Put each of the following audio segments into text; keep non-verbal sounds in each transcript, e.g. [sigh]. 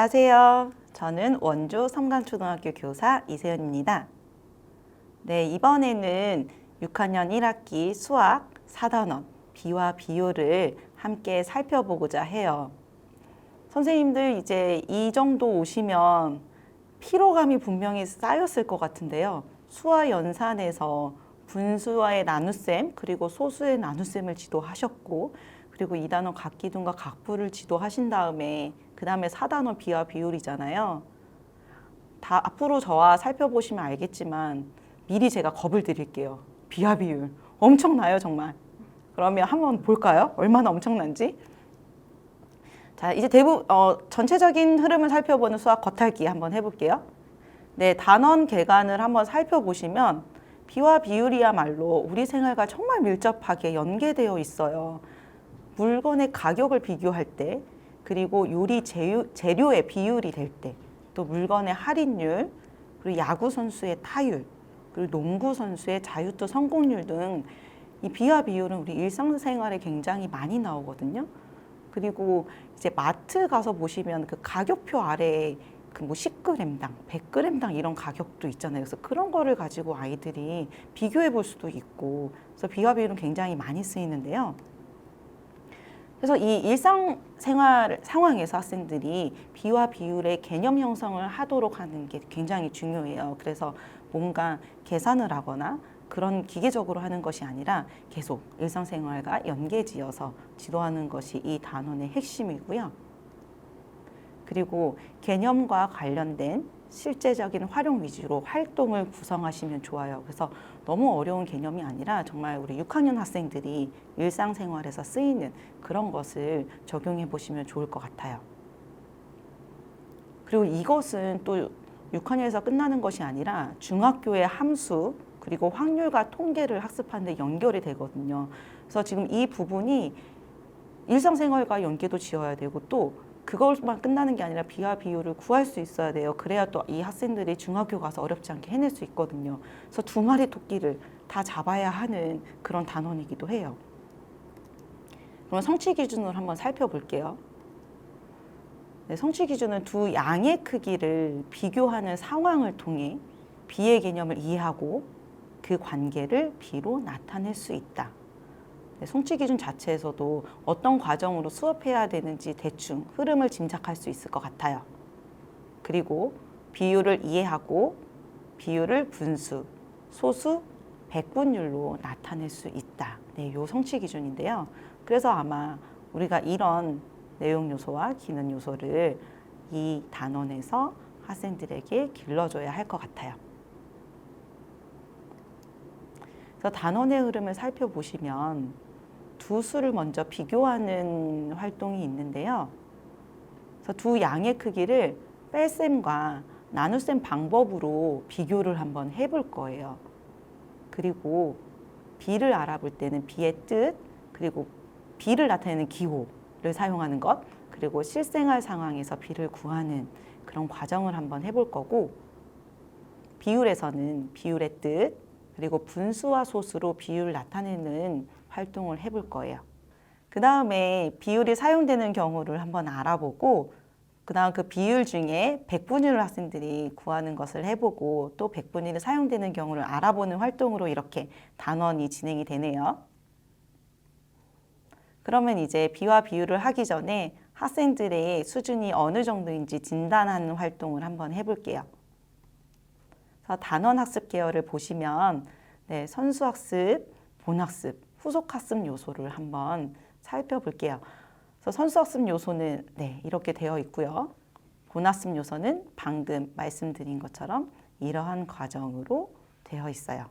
안녕하세요. 저는 원주 성강초등학교 교사 이세연입니다. 네, 이번에는 6학년 1학기 수학 4단원 비와 비율을 함께 살펴보고자 해요. 선생님들 이제 이 정도 오시면 피로감이 분명히 쌓였을 것 같은데요. 수화 연산에서 분수와의 나눗셈 그리고 소수의 나눗셈을 지도하셨고 그리고 이 단원 각기둥과 각부를 지도하신 다음에 그 다음에 4단원 비와 비율이잖아요. 다 앞으로 저와 살펴보시면 알겠지만 미리 제가 겁을 드릴게요. 비와 비율 엄청나요 정말. 그러면 한번 볼까요? 얼마나 엄청난지. 자 이제 대부 어, 전체적인 흐름을 살펴보는 수학 겉핥기 한번 해볼게요. 네 단원 개간을 한번 살펴보시면 비와 비율이야말로 우리 생활과 정말 밀접하게 연계되어 있어요. 물건의 가격을 비교할 때, 그리고 요리 재료, 재료 의 비율이 될 때, 또 물건의 할인율, 그리고 야구 선수의 타율, 그리고 농구 선수의 자유투 성공률 등 이 비와 비율은 우리 일상생활에 굉장히 많이 나오거든요. 그리고 이제 마트 가서 보시면 그 가격표 아래에 그뭐 10g당, 100g당 이런 가격도 있잖아요. 그래서 그런 거를 가지고 아이들이 비교해 볼 수도 있고, 그래서 비와 비율은 굉장히 많이 쓰이는데요. 그래서 이 일상생활 상황에서 학생들이 비와 비율의 개념 형성을 하도록 하는 게 굉장히 중요해요. 그래서 뭔가 계산을 하거나 그런 기계적으로 하는 것이 아니라 계속 일상생활과 연계지어서 지도하는 것이 이 단원의 핵심이고요. 그리고 개념과 관련된 실제적인 활용 위주로 활동을 구성하시면 좋아요. 그래서 너무 어려운 개념이 아니라 정말 우리 6학년 학생들이 일상생활에서 쓰이는 그런 것을 적용해 보시면 좋을 것 같아요. 그리고 이것은 또 6학년에서 끝나는 것이 아니라 중학교의 함수 그리고 확률과 통계를 학습하는 데 연결이 되거든요. 그래서 지금 이 부분이 일상생활과 연계도 지어야 되고 또 그것만 끝나는 게 아니라 비와 비율을 구할 수 있어야 돼요. 그래야 또 이 학생들이 중학교 가서 어렵지 않게 해낼 수 있거든요. 그래서 두 마리 토끼를 다 잡아야 하는 그런 단원이기도 해요. 그럼 성취 기준으로 한번 살펴볼게요. 네, 성취 기준은 두 양의 크기를 비교하는 상황을 통해 비의 개념을 이해하고 그 관계를 비로 나타낼 수 있다. 네, 성취 기준 자체에서도 어떤 과정으로 수업해야 되는지 대충 흐름을 짐작할 수 있을 것 같아요. 그리고 비율을 이해하고 비율을 분수, 소수, 백분율로 나타낼 수 있다. 네, 요 성취 기준인데요. 그래서 아마 우리가 이런 내용 요소와 기능 요소를 이 단원에서 학생들에게 길러줘야 할 것 같아요. 그래서 단원의 흐름을 살펴보시면 두 수를 먼저 비교하는 활동이 있는데요. 그래서 두 양의 크기를 뺄셈과 나눗셈 방법으로 비교를 한번 해볼 거예요. 그리고 비를 알아볼 때는 비의 뜻, 그리고 비를 나타내는 기호를 사용하는 것, 그리고 실생활 상황에서 비를 구하는 그런 과정을 한번 해볼 거고, 비율에서는 비율의 뜻, 그리고 분수와 소수로 비율을 나타내는 활동을 해볼 거예요. 그 다음에 비율이 사용되는 경우를 한번 알아보고, 그 다음 그 비율 중에 백분율을 학생들이 구하는 것을 해보고, 또 백분율이 사용되는 경우를 알아보는 활동으로 이렇게 단원이 진행이 되네요. 그러면 이제 비와 비율을 하기 전에 학생들의 수준이 어느 정도인지 진단하는 활동을 한번 해볼게요. 단원 학습 계열을 보시면 네, 선수 학습, 본 학습, 후속 학습 요소를 한번 살펴볼게요. 그래서 선수 학습 요소는 네, 이렇게 되어 있고요. 본 학습 요소는 방금 말씀드린 것처럼 이러한 과정으로 되어 있어요.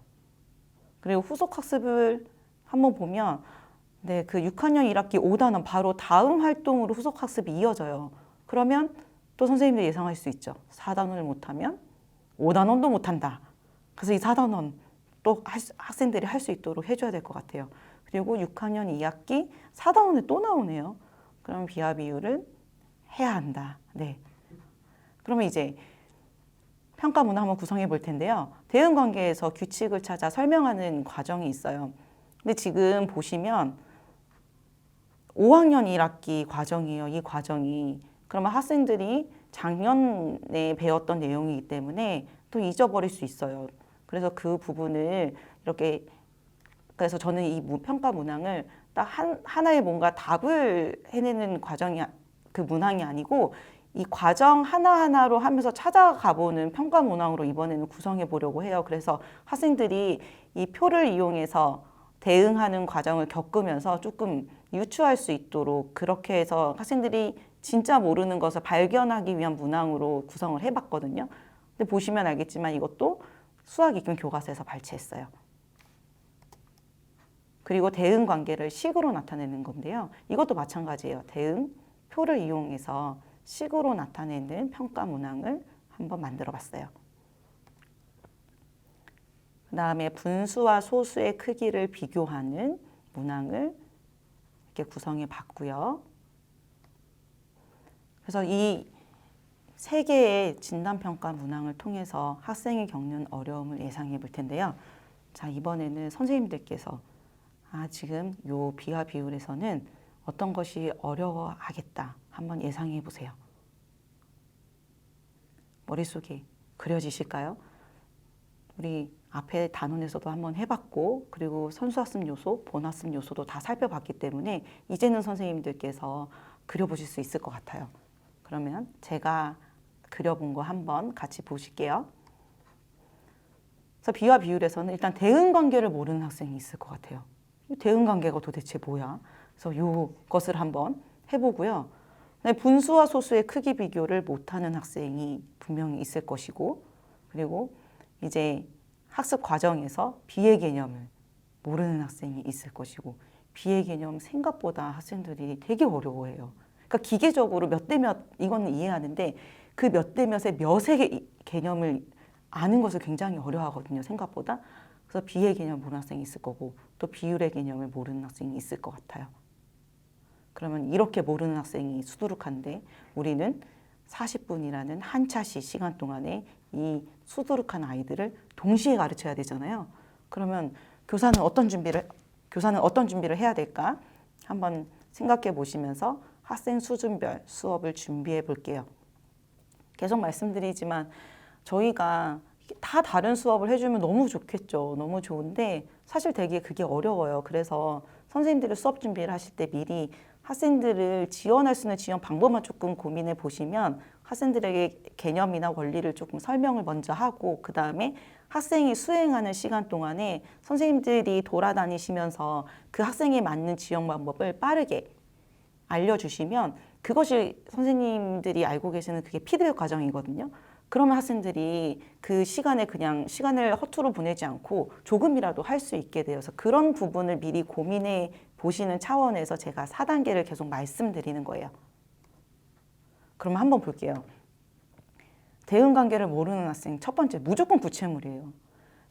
그리고 후속 학습을 한번 보면 네, 그 6학년 1학기 5단원 바로 다음 활동으로 후속 학습이 이어져요. 그러면 또 선생님들 예상할 수 있죠. 4단원을 못하면 5단원도 못한다. 그래서 이 4단원 또 학생들이 할 수 있도록 해줘야 될 것 같아요. 그리고 6학년 2학기 4단원에 또 나오네요. 그럼 비하 비율은 해야 한다. 네. 그러면 이제 평가문을 한번 구성해 볼 텐데요. 대응 관계에서 규칙을 찾아 설명하는 과정이 있어요. 근데 지금 보시면 5학년 1학기 과정이에요. 이 과정이. 그러면 학생들이 작년에 배웠던 내용이기 때문에 또 잊어버릴 수 있어요. 그래서 그 부분을 이렇게 그래서 저는 이 무- 평가 문항을 딱 한, 하나의 뭔가 답을 해내는 과정이 아- 그 문항이 아니고 이 과정 하나하나로 하면서 찾아가 보는 평가 문항으로 이번에는 구성해 보려고 해요. 그래서 학생들이 이 표를 이용해서 대응하는 과정을 겪으면서 조금 유추할 수 있도록 그렇게 해서 학생들이 진짜 모르는 것을 발견하기 위한 문항으로 구성을 해봤거든요. 근데 보시면 알겠지만 이것도 수학 익힘 교과서에서 발췌했어요. 그리고 대응 관계를 식으로 나타내는 건데요. 이것도 마찬가지예요. 대응 표를 이용해서 식으로 나타내는 평가 문항을 한번 만들어 봤어요. 그 다음에 분수와 소수의 크기를 비교하는 문항을 이렇게 구성해 봤고요. 그래서 이 세 개의 진단평가 문항을 통해서 학생이 겪는 어려움을 예상해 볼 텐데요. 자, 이번에는 선생님들께서 아, 지금 요 비와 비율에서는 어떤 것이 어려워하겠다. 한번 예상해 보세요. 머릿속에 그려지실까요? 우리 앞에 단원에서도 한번 해봤고 그리고 선수학습 요소, 본학습 요소도 다 살펴봤기 때문에 이제는 선생님들께서 그려보실 수 있을 것 같아요. 그러면 제가 그려본 거 한번 같이 보실게요. 그래서 비와 비율에서는 일단 대응 관계를 모르는 학생이 있을 것 같아요. 이 대응 관계가 도대체 뭐야? 그래서 이것을 한번 해보고요. 분수와 소수의 크기 비교를 못하는 학생이 분명히 있을 것이고, 그리고 이제 학습 과정에서 비의 개념을 모르는 학생이 있을 것이고, 비의 개념 생각보다 학생들이 되게 어려워해요. 그러니까 기계적으로 몇 대 몇 이거는 이해하는데 그 몇 대 몇의 몇의 개- 개념을 아는 것을 굉장히 어려워하거든요. 생각보다. 그래서 비의 개념 모르는 학생이 있을 거고 또 비율의 개념을 모르는 학생이 있을 것 같아요. 그러면 이렇게 모르는 학생이 수두룩한데 우리는 40분이라는 한 차시 시간 동안에 이 수두룩한 아이들을 동시에 가르쳐야 되잖아요. 그러면 교사는 어떤 준비를 교사는 어떤 준비를 해야 될까? 한번 생각해 보시면서 학생 수준별 수업을 준비해 볼게요. 계속 말씀드리지만 저희가 다 다른 수업을 해주면 너무 좋겠죠. 너무 좋은데 사실 되게 그게 어려워요. 그래서 선생님들이 수업 준비를 하실 때 미리 학생들을 지원할 수 있는 지원 방법만 조금 고민해 보시면 학생들에게 개념이나 원리를 조금 설명을 먼저 하고 그 다음에 학생이 수행하는 시간 동안에 선생님들이 돌아다니시면서 그 학생에 맞는 지원 방법을 빠르게 알려주시면 그것이 선생님들이 알고 계시는 그게 피드백 과정이거든요. 그러면 학생들이 그 시간에 그냥 시간을 허투루 보내지 않고 조금이라도 할 수 있게 되어서 그런 부분을 미리 고민해 보시는 차원에서 제가 4단계를 계속 말씀드리는 거예요. 그럼 한번 볼게요. 대응 관계를 모르는 학생 첫 번째 무조건 구체물이에요.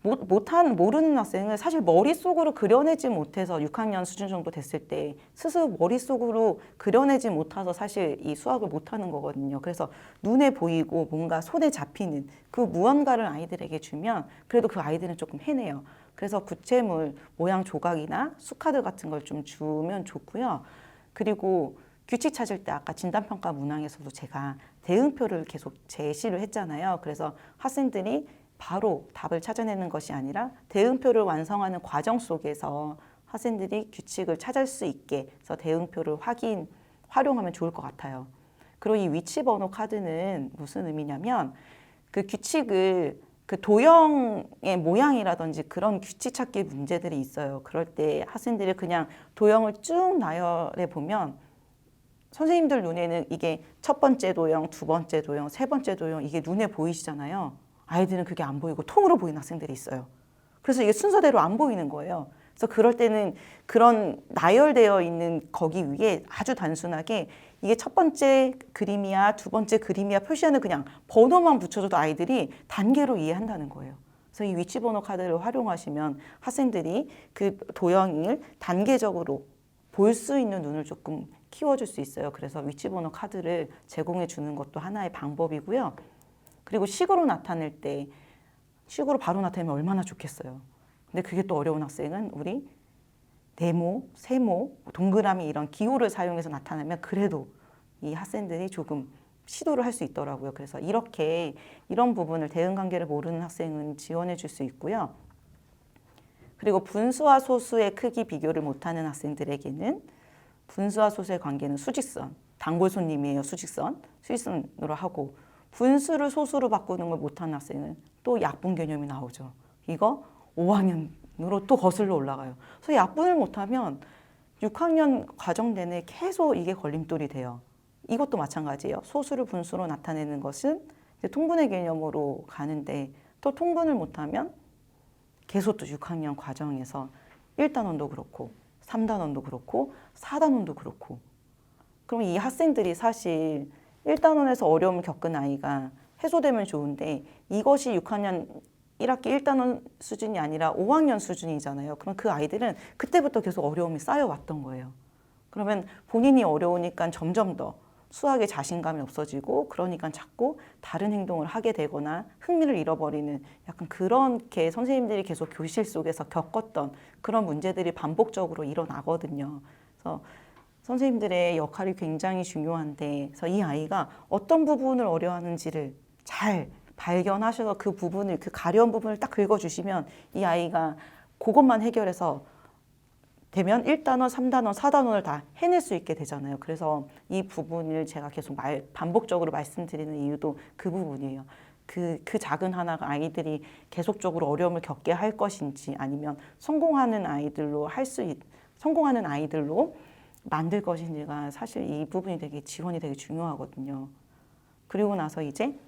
못, 못한 모르는 학생은 사실 머릿속으로 그려내지 못해서 6학년 수준 정도 됐을 때 스스로 머릿속으로 그려내지 못해서 사실 이 수학을 못하는 거거든요. 그래서 눈에 보이고 뭔가 손에 잡히는 그 무언가를 아이들에게 주면 그래도 그 아이들은 조금 해내요. 그래서 구체물 모양 조각이나 수카드 같은 걸 좀 주면 좋고요. 그리고 규칙 찾을 때 아까 진단평가 문항에서도 제가 대응표를 계속 제시를 했잖아요. 그래서 학생들이 바로 답을 찾아내는 것이 아니라 대응표를 완성하는 과정 속에서 학생들이 규칙을 찾을 수 있게 해서 대응표를 확인, 활용하면 좋을 것 같아요. 그리고 이 위치 번호 카드는 무슨 의미냐면 그 규칙을 그 도형의 모양이라든지 그런 규칙 찾기 문제들이 있어요. 그럴 때 학생들이 그냥 도형을 쭉 나열해 보면 선생님들 눈에는 이게 첫 번째 도형, 두 번째 도형, 세 번째 도형 이게 눈에 보이시잖아요. 아이들은 그게 안 보이고 통으로 보이는 학생들이 있어요. 그래서 이게 순서대로 안 보이는 거예요. 그래서 그럴 때는 그런 나열되어 있는 거기 위에 아주 단순하게 이게 첫 번째 그림이야, 두 번째 그림이야 표시하는 그냥 번호만 붙여줘도 아이들이 단계로 이해한다는 거예요. 그래서 이 위치 번호 카드를 활용하시면 학생들이 그 도형을 단계적으로 볼 수 있는 눈을 조금 키워줄 수 있어요. 그래서 위치 번호 카드를 제공해 주는 것도 하나의 방법이고요. 그리고 식으로 나타낼 때 식으로 바로 나타내면 얼마나 좋겠어요. 근데 그게 또 어려운 학생은 우리 네모, 세모, 동그라미 이런 기호를 사용해서 나타내면 그래도 이 학생들이 조금 시도를 할 수 있더라고요. 그래서 이렇게 이런 부분을 대응 관계를 모르는 학생은 지원해 줄 수 있고요. 그리고 분수와 소수의 크기 비교를 못하는 학생들에게는 분수와 소수의 관계는 수직선, 단골 손님이에요. 수직선, 수직선으로 하고 분수를 소수로 바꾸는 걸 못하는 학생은 또 약분 개념이 나오죠. 이거 5학년으로 또 거슬러 올라가요. 그래서 약분을 못하면 6학년 과정 내내 계속 이게 걸림돌이 돼요. 이것도 마찬가지예요. 소수를 분수로 나타내는 것은 이제 통분의 개념으로 가는데 또 통분을 못하면 계속 또 6학년 과정에서 1단원도 그렇고 3단원도 그렇고 4단원도 그렇고 그럼 이 학생들이 사실 1단원에서 어려움을 겪은 아이가 해소되면 좋은데 이것이 6학년 1학기 1단원 수준이 아니라 5학년 수준이잖아요. 그럼 그 아이들은 그때부터 계속 어려움이 쌓여왔던 거예요. 그러면 본인이 어려우니까 점점 더 수학에 자신감이 없어지고 그러니까 자꾸 다른 행동을 하게 되거나 흥미를 잃어버리는 약간 그렇게 선생님들이 계속 교실 속에서 겪었던 그런 문제들이 반복적으로 일어나거든요. 그래서 선생님들의 역할이 굉장히 중요한데 그래서 이 아이가 어떤 부분을 어려워하는지를 잘 발견하셔서 그 부분을 그 가려운 부분을 딱 긁어주시면 이 아이가 그것만 해결해서 되면 1단원, 3단원, 4단원을 다 해낼 수 있게 되잖아요. 그래서 이 부분을 제가 계속 말, 반복적으로 말씀드리는 이유도 그 부분이에요. 그, 그 작은 하나가 아이들이 계속적으로 어려움을 겪게 할 것인지 아니면 성공하는 아이들로 할수 있, 성공하는 아이들로 만들 것인지가 사실 이 부분이 되게 지원이 되게 중요하거든요. 그리고 나서 이제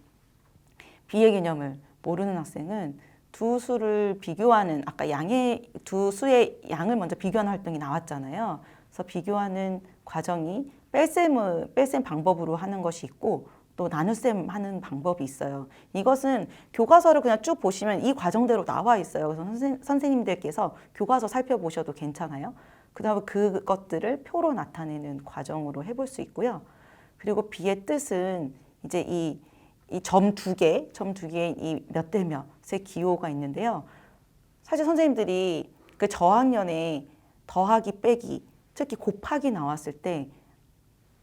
비의 개념을 모르는 학생은 두 수를 비교하는 아까 양의 두 수의 양을 먼저 비교하는 활동이 나왔잖아요. 그래서 비교하는 과정이 뺄셈을 뺄셈 방법으로 하는 것이 있고 또 나눗셈 하는 방법이 있어요. 이것은 교과서를 그냥 쭉 보시면 이 과정대로 나와 있어요. 그래서 선생, 선생님들께서 교과서 살펴보셔도 괜찮아요. 그다음에 그것들을 표로 나타내는 과정으로 해볼 수 있고요. 그리고 비의 뜻은 이제 이 이 점 두 개, 점 두 개의 이 몇 대 몇의 기호가 있는데요. 사실 선생님들이 그 저학년에 더하기 빼기, 특히 곱하기 나왔을 때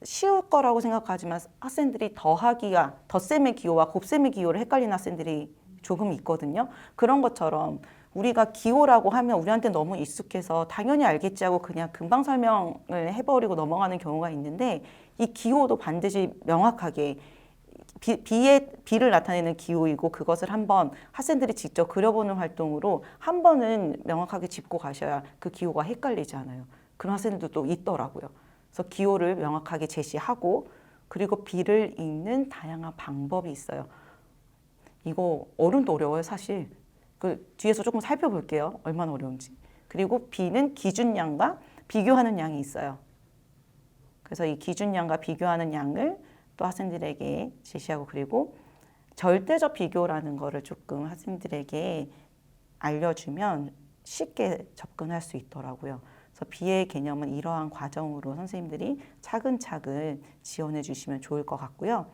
쉬울 거라고 생각하지만 학생들이 더하기가 덧셈의 기호와 곱셈의 기호를 헷갈리는 학생들이 조금 있거든요. 그런 것처럼 우리가 기호라고 하면 우리한테 너무 익숙해서 당연히 알겠지 하고 그냥 금방 설명을 해버리고 넘어가는 경우가 있는데 이 기호도 반드시 명확하게 비, 비의 비를 나타내는 기호이고 그것을 한번 학생들이 직접 그려보는 활동으로 한 번은 명확하게 짚고 가셔야 그 기호가 헷갈리지 않아요. 그런 학생들도 또 있더라고요. 그래서 기호를 명확하게 제시하고 그리고 비를 읽는 다양한 방법이 있어요. 이거 어른도 어려워요, 사실. 그 뒤에서 조금 살펴볼게요. 얼마나 어려운지. 그리고 비는 기준량과 비교하는 양이 있어요. 그래서 이 기준량과 비교하는 양을 또 학생들에게 제시하고 그리고 절대적 비교라는 거를 조금 학생들에게 알려주면 쉽게 접근할 수 있더라고요. 그래서 비의 개념은 이러한 과정으로 선생님들이 차근차근 지원해 주시면 좋을 것 같고요.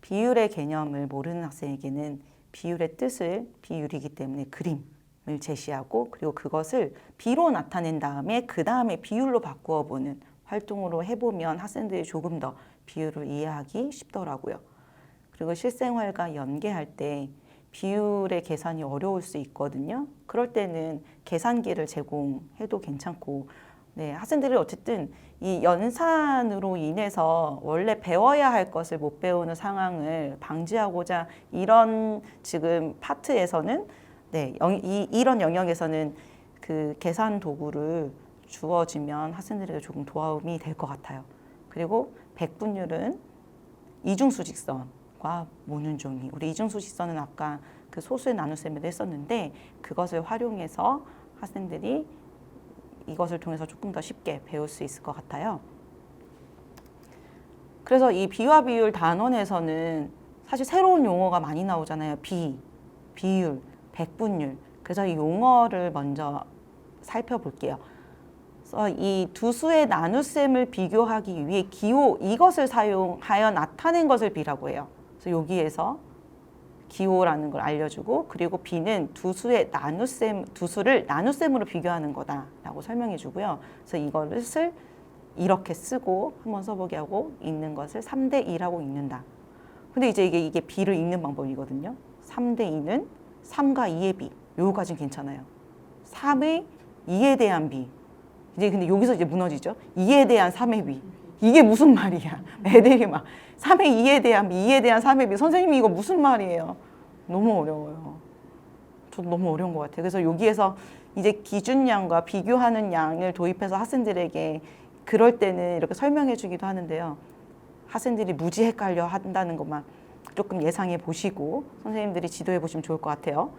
비율의 개념을 모르는 학생에게는 비율의 뜻을 비율이기 때문에 그림을 제시하고 그리고 그것을 비로 나타낸 다음에 그 다음에 비율로 바꾸어 보는 활동으로 해보면 학생들이 조금 더 비율을 이해하기 쉽더라고요. 그리고 실생활과 연계할 때 비율의 계산이 어려울 수 있거든요. 그럴 때는 계산기를 제공해도 괜찮고, 네, 학생들이 어쨌든 이 연산으로 인해서 원래 배워야 할 것을 못 배우는 상황을 방지하고자 이런 지금 파트에서는 네, 영, 이, 이런 영역에서는 그 계산 도구를 주어지면 학생들에게 조금 도움이 될 것 같아요. 그리고 백분율은 이중수직선과 모눈종이. 우리 이중수직선은 아까 그 소수의 나눗셈에도 했었는데 그것을 활용해서 학생들이 이것을 통해서 조금 더 쉽게 배울 수 있을 것 같아요. 그래서 이 비와 비율 단원에서는 사실 새로운 용어가 많이 나오잖아요. 비, 비율, 백분율. 그래서 이 용어를 먼저 살펴볼게요. 그래서 이 두 수의 나눗셈을 비교하기 위해 기호 이것을 사용하여 나타낸 것을 비라고 해요. 그래서 여기에서 기호라는 걸 알려주고 그리고 비는 두 수의 나눗셈 두 수를 나눗셈으로 비교하는 거다라고 설명해 주고요. 그래서 이것을 이렇게 쓰고 한번 써보게 하고 읽는 것을 3대 2라고 읽는다. 근데 이제 이게 이게 비를 읽는 방법이거든요. 3대 2는 3과 2의 비. 요거까지는 괜찮아요. 3의 2에 대한 비. 이제 근데 여기서 이제 무너지죠. 2에 대한 3의 비. 이게 무슨 말이야? [laughs] 애들이 막 3의 2에 대한 비, 2에 대한 3의 비. 선생님이 이거 무슨 말이에요? 너무 어려워요. 저도 너무 어려운 것 같아요. 그래서 여기에서 이제 기준량과 비교하는 양을 도입해서 학생들에게 그럴 때는 이렇게 설명해 주기도 하는데요. 학생들이 무지 헷갈려 한다는 것만 조금 예상해 보시고 선생님들이 지도해 보시면 좋을 것 같아요.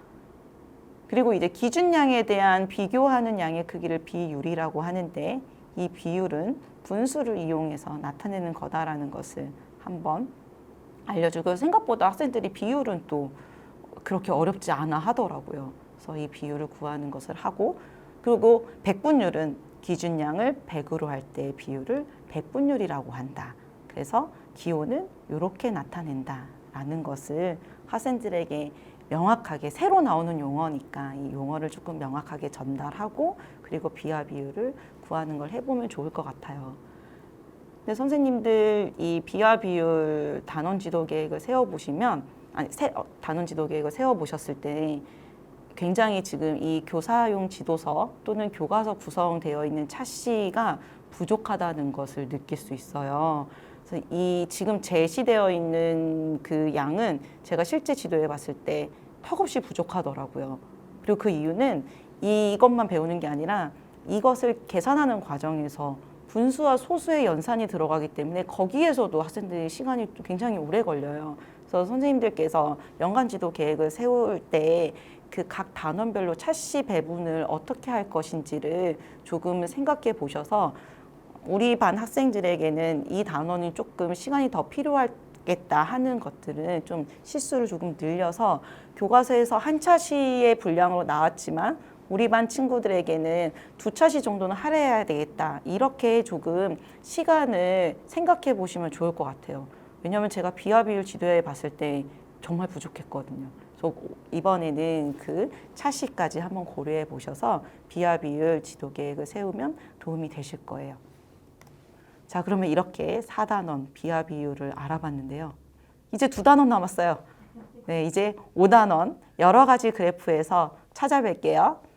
그리고 이제 기준량에 대한 비교하는 양의 크기를 비율이라고 하는데 이 비율은 분수를 이용해서 나타내는 거다라는 것을 한번 알려주고 생각보다 학생들이 비율은 또 그렇게 어렵지 않아 하더라고요. 그래서 이 비율을 구하는 것을 하고 그리고 백분율은 기준량을 100으로 할때 비율을 백분율이라고 한다. 그래서 기호는 이렇게 나타낸다라는 것을 학생들에게 명확하게 새로 나오는 용어니까 이 용어를 조금 명확하게 전달하고 그리고 비와 비율을 구하는 걸 해보면 좋을 것 같아요. 근데 선생님들 이 비와 비율 단원 지도 계획을 세워 보시면 아니 세, 어, 단원 지도 계획을 세워 보셨을 때 굉장히 지금 이 교사용 지도서 또는 교과서 구성되어 있는 차시가 부족하다는 것을 느낄 수 있어요. 그래서 이 지금 제시되어 있는 그 양은 제가 실제 지도해 봤을 때 턱없이 부족하더라고요. 그리고 그 이유는 이것만 배우는 게 아니라 이것을 계산하는 과정에서 분수와 소수의 연산이 들어가기 때문에 거기에서도 학생들이 시간이 또 굉장히 오래 걸려요. 그래서 선생님들께서 연간 지도 계획을 세울 때 그 각 단원별로 차시 배분을 어떻게 할 것인지를 조금 생각해 보셔서 우리 반 학생들에게는 이 단원이 조금 시간이 더 필요하겠다 하는 것들은 좀 실수를 조금 늘려서 교과서에서 한 차시의 분량으로 나왔지만 우리 반 친구들에게는 두 차시 정도는 할애해야 되겠다. 이렇게 조금 시간을 생각해 보시면 좋을 것 같아요. 왜냐하면 제가 비와 비율 지도해 봤을 때 정말 부족했거든요. 그래서 이번에는 그 차시까지 한번 고려해 보셔서 비와 비율 지도 계획을 세우면 도움이 되실 거예요. 자, 그러면 이렇게 4단원 비와 비율을 알아봤는데요. 이제 두 단원 남았어요. 네, 이제 5단원 여러 가지 그래프에서 찾아뵐게요.